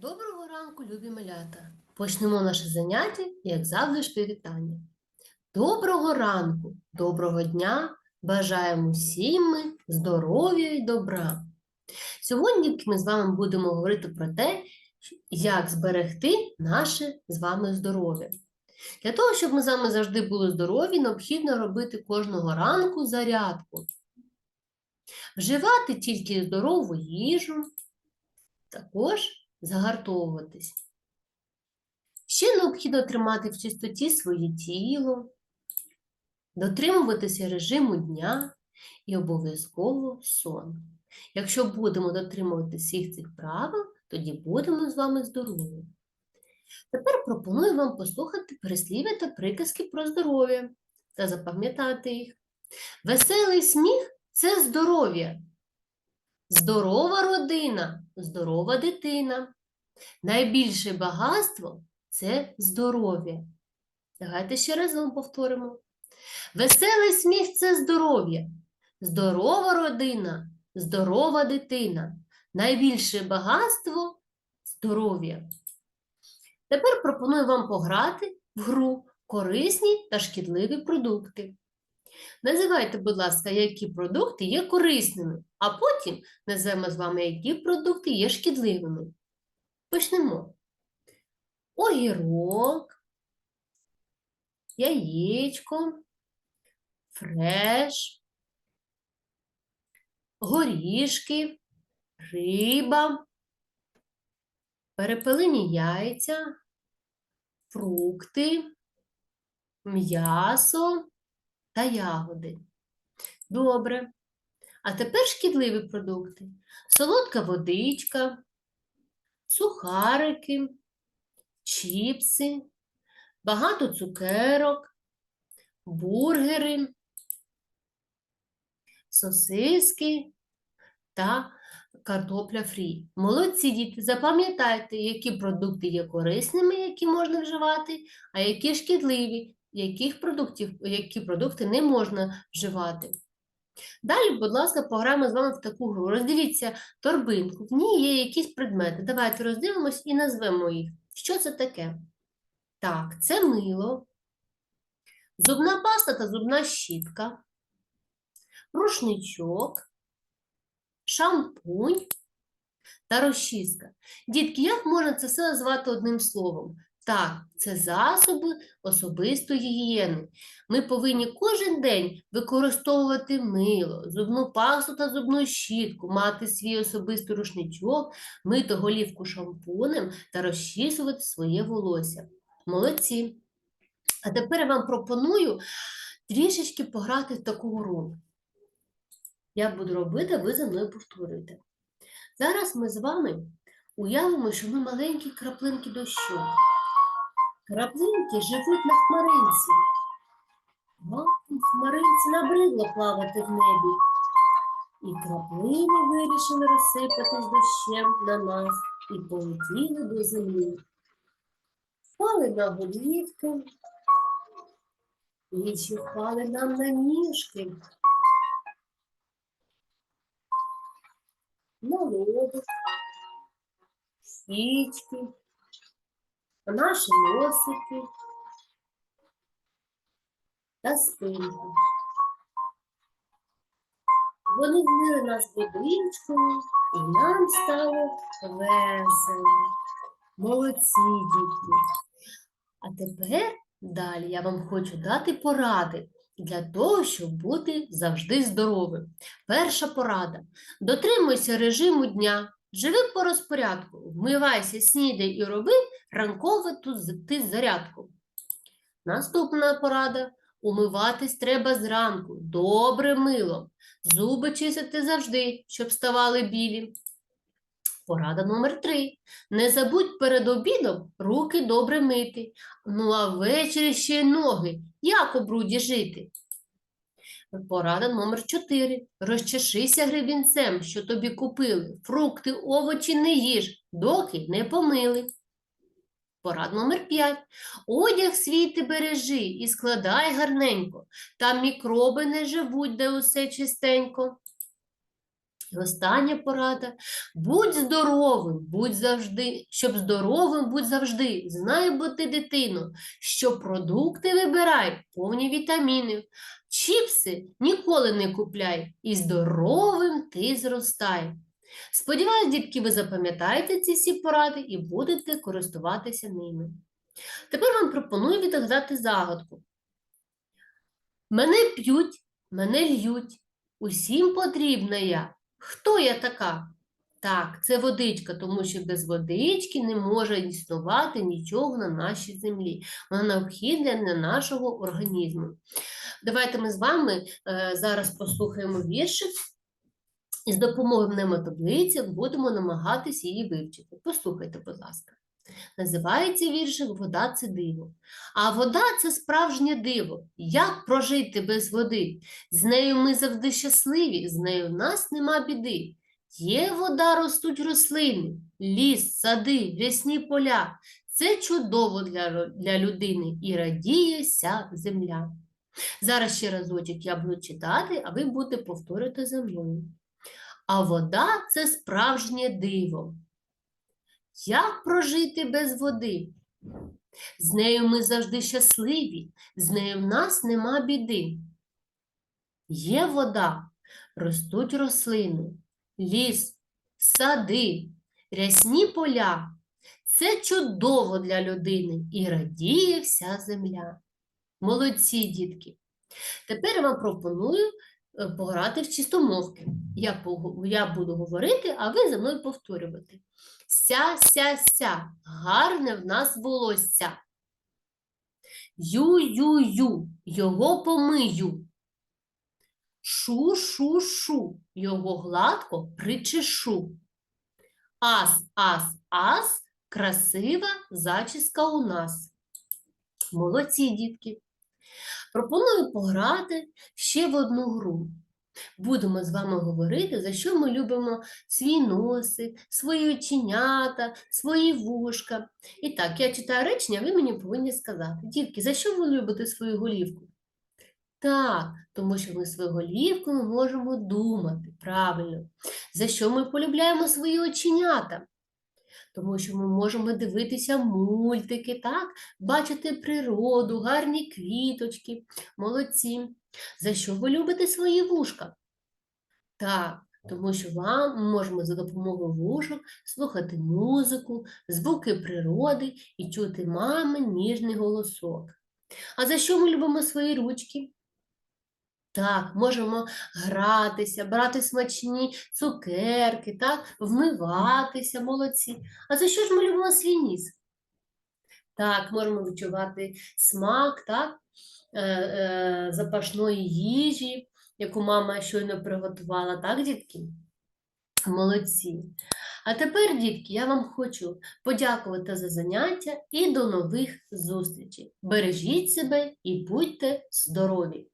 Доброго ранку, любі малята! Почнемо наше заняття, як завжди, ж привітання. Доброго ранку, доброго дня! Бажаємо всім ми здоров'я і добра. Сьогодні ми з вами будемо говорити про те, як зберегти наше з вами здоров'я. Для того, щоб ми з вами завжди були здорові, необхідно робити кожного ранку зарядку. Вживати тільки здорову їжу, також загартовуватись. Ще необхідно тримати в чистоті своє тіло, дотримуватися режиму дня і обов'язково сон. Якщо будемо дотримуватися всіх цих правил, тоді будемо з вами здорові. Тепер пропоную вам послухати переслів'я та приказки про здоров'я та запам'ятати їх. Веселий сміх це здоров'я. Здорова родина, здорова дитина. Найбільше багатство це здоров'я. Давайте ще разом повторимо. Веселий сміх це здоров'я. Здорова родина, здорова дитина. Найбільше багатство здоров'я. Тепер пропоную вам пограти в гру корисні та шкідливі продукти. Називайте, будь ласка, які продукти є корисними, а потім назвемо з вами, які продукти є шкідливими. Почнемо. Огірок, яєчко, фреш, горішки, риба, перепелині яйця, фрукти, м'ясо та ягоди. Добре. А тепер шкідливі продукти. Солодка водичка, сухарики, чіпси, багато цукерок, бургери, сосиски та картопля фрі. Молодці діти, запам'ятайте, які продукти є корисними, які можна вживати, а які шкідливі, яких продуктів, які продукти не можна вживати. Далі, будь ласка, пограємо з вами в таку гру. Роздивіться торбинку. В ній є якісь предмети. Давайте роздивимось і назвемо їх. Що це таке? Так, це мило, зубна паста та зубна щітка, рушничок, шампунь та розчіска. Дітки, як можна це все назвати одним словом? Так, це засоби особистої гігієни. Ми повинні кожен день використовувати мило, зубну пасту та зубну щітку, мати свій особистий рушничок, мити голівку шампунем та розчісувати своє волосся. Молодці! А тепер я вам пропоную трішечки пограти в таку гру. Я буду робити, ви за мною повторюєте. Зараз ми з вами уявимо, що ми маленькі краплинки дощу. Краплинки живуть на хмаринці. Хмаринці набридло плавати в небі. І краплини вирішили розсипатись дощем на нас і полетіли до землі. Впали на голівки, інші впали нам на ніжки, на лобик, щічки, наші носики та спинку. Вони вмили нас водичкою, і нам стало весело. Молодці, дітки. А тепер далі я вам хочу дати поради для того, щоб бути завжди здоровим. Перша порада. Дотримуйся режиму дня, живи по розпорядку, вмивайся, снідай і роби з- ти зарядку. Наступна порада. Умиватись треба зранку, добре милом. Зуби чистити завжди, щоб ставали білі. Порада номер три. Не забудь перед обідом руки добре мити. Ну а ввечері ще й ноги. Як у бруді жити? Порада номер 4. Розчешися гребінцем, що тобі купили. Фрукти, овочі не їж, доки не помили. Порад номер 5. Одяг свій ти бережи і складай гарненько. Там мікроби не живуть, де усе чистенько. І остання порада. Будь здоровим, будь завжди, щоб здоровим будь завжди. Знай бути дитино, що продукти вибирай, повні вітамінів. Чіпси ніколи не купляй, і здоровим ти зростай. Сподіваюсь, дітки, ви запам'ятаєте ці всі поради і будете користуватися ними. Тепер вам пропоную відгадати загадку. Мене п'ють, мене льють, усім потрібна я. Хто я така? Так, це водичка, тому що без водички не може існувати нічого на нашій землі. Вона необхідна для нашого організму. Давайте ми з вами е, зараз послухаємо віршик і з допомогою мнемотаблиці будемо намагатися її вивчити. Послухайте, будь ласка. Називається віршик Вода це диво. А вода це справжнє диво. Як прожити без води? З нею ми завжди щасливі, з нею в нас нема біди. Є вода, ростуть рослини, ліс, сади, рясні поля. Це чудово для, для людини і радіє вся земля. Зараз ще разочок я буду читати, а ви будете повторити за мною. А вода це справжнє диво. Як прожити без води? З нею ми завжди щасливі, з нею в нас нема біди. Є вода, ростуть рослини, ліс, сади, рясні поля. Це чудово для людини і радіє вся земля. Молодці, дітки. Тепер я вам пропоную пограти в чистомовки. Я, я буду говорити, а ви за мною повторювати. Ся, ся, ся, гарне в нас волосся. Ю, ю, ю, його помию. Шу, шу, шу, його гладко причешу. Ас, ас, ас, красива зачіска у нас. Молодці, дітки. Пропоную пограти ще в одну гру. Будемо з вами говорити, за що ми любимо свій носик, свої оченята, свої вушка. І так, я читаю речення, ви мені повинні сказати. Дітки, за що ви любите свою голівку? Так, тому що ми свою голівку можемо думати, правильно. За що ми полюбляємо свої оченята? Тому що ми можемо дивитися мультики, так? бачити природу, гарні квіточки, молодці. За що ви любите свої вушка? Так, тому що вам можемо за допомогою вушок слухати музику, звуки природи і чути мамин ніжний голосок. А за що ми любимо свої ручки? Так, можемо гратися, брати смачні цукерки, так, вмиватися, молодці. А за що ж ми любимо свій ніс? Так, можемо відчувати смак, так, е, е, запашної їжі, яку мама щойно приготувала, так, дітки? Молодці. А тепер, дітки, я вам хочу подякувати за заняття і до нових зустрічей. Бережіть себе і будьте здорові!